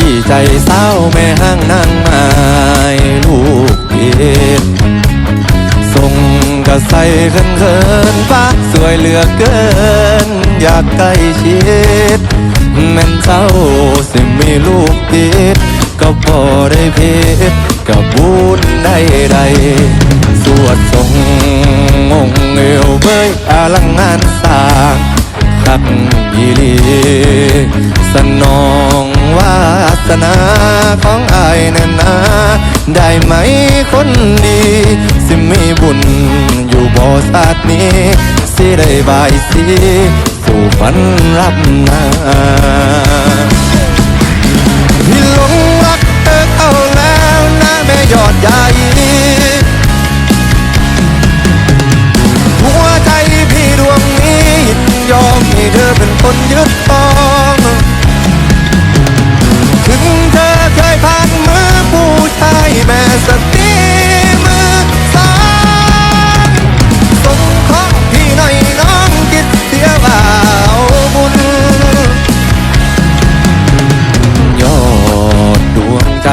ยี้ใจเศร้าแม่ห้างนางไม้ลูกเอ็ดส่งกระใสเขินเขินฟ้าสวยเหลือเกิน อยากใกล้ชิดแม่นเจ้าสิมีลูกติดก็พอได้เพชรกับบุญได้ใดสวดทรงองเอวเบยอลังงานสร้างคักยีลี น่นนาได้ไหมคนดี สิมีบุญอยู่บ่ศาสตร์นี้ สิได้บายสีสู่ฝันรับนา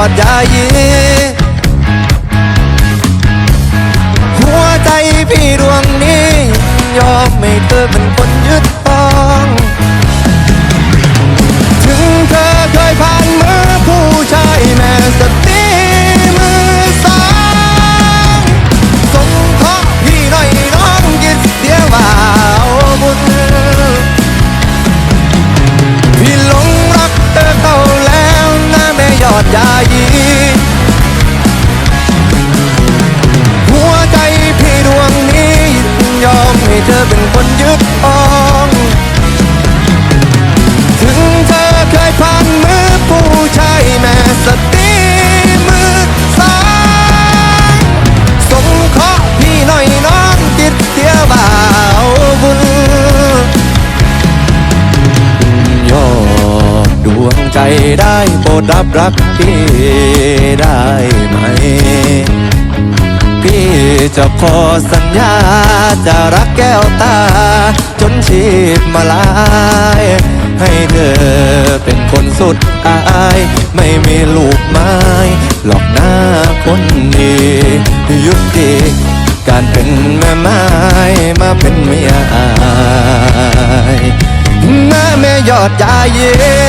อดยายีหัวใจพี่ดวงนี้ ยอมไม่เธอเป็น อเธอเป็นคนยึดองถึงเธอเคยผ่านมือผู้ชายแม่สติมือสองส่งขอพี่หน่อยน้องจิตเสียบ่าวบุญยอดดวงใจได้โปรดรับรักพี่ได้ไหม จะขอสัญญา จะรักแก้วตา จนชีพมาลาย ให้เธอเป็นคนสุดท้าย ไม่มีลูกไม้ หลอกหน้าคนดียุติการเป็นแม่ไม้มาเป็นเมียอายหน้าแม่ยอดยาเย็